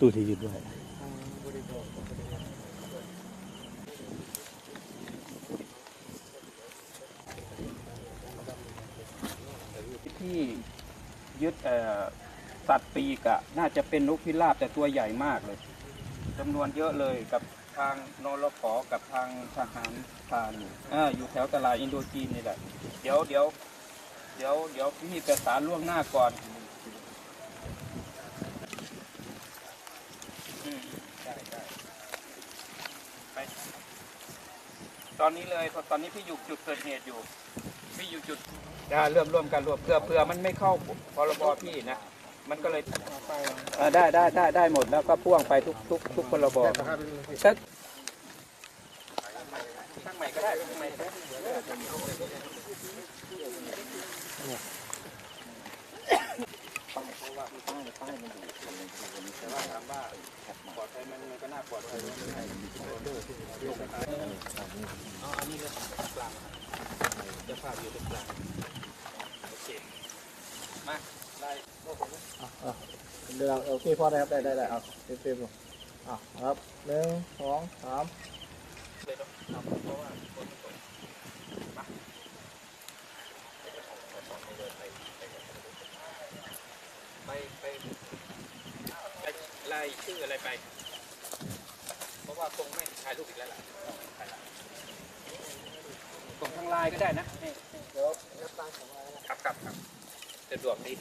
ตู้ที่ยึดไว้ที่ยึดเอ่อสัตว์ปีกอะน่าจะเป็นนกพิราบแต่ตัวใหญ่มากเลยจำนวนเยอะเลยกับทางนรขอกับทางทหารพานอยู่อ่าอยู่แถวตลาดอินโดจีนนี่แหละ เดี๋ยวเดี๋ยวเดี๋ยวเดี๋ยวพี่ประสานล่วงหน้าก่อนอืมได้ได้ไป ตอนนี้เลยเพราะตอนนี้พี่อยู่จุดเกิดเหตุอยู่พี่อยู่จุดจะเริ่มร่วมกันรวมเพื่อเพื่อมันไม่เข้าพรบพี่นะ มันก็เลยเออได้ได้ได้ได้หมดแล้วก็พ่วงไปทุกทุกทุกพรบสักช่างใหม่ก็ได้ช่างใหม่ก็ได้ เอาอันนี้เลยกลางจะภาพอยู่ตราโอเคมาได้เดี๋ยวโอเคพอได้ครับได้ได้ได้เอาเต็มเต็มลงอะครับหนึ่งสองสามไปไปไปไล่ชื่ออะไรไป เพราะว่าคงไม่ถ่ายรูปอีกแล้วล่ะถ่ายละส่งทางไลน์ก็ได้นะนี่เดี๋ยวนับตังค์ของอะไรนะครับครับครับสะดวกดี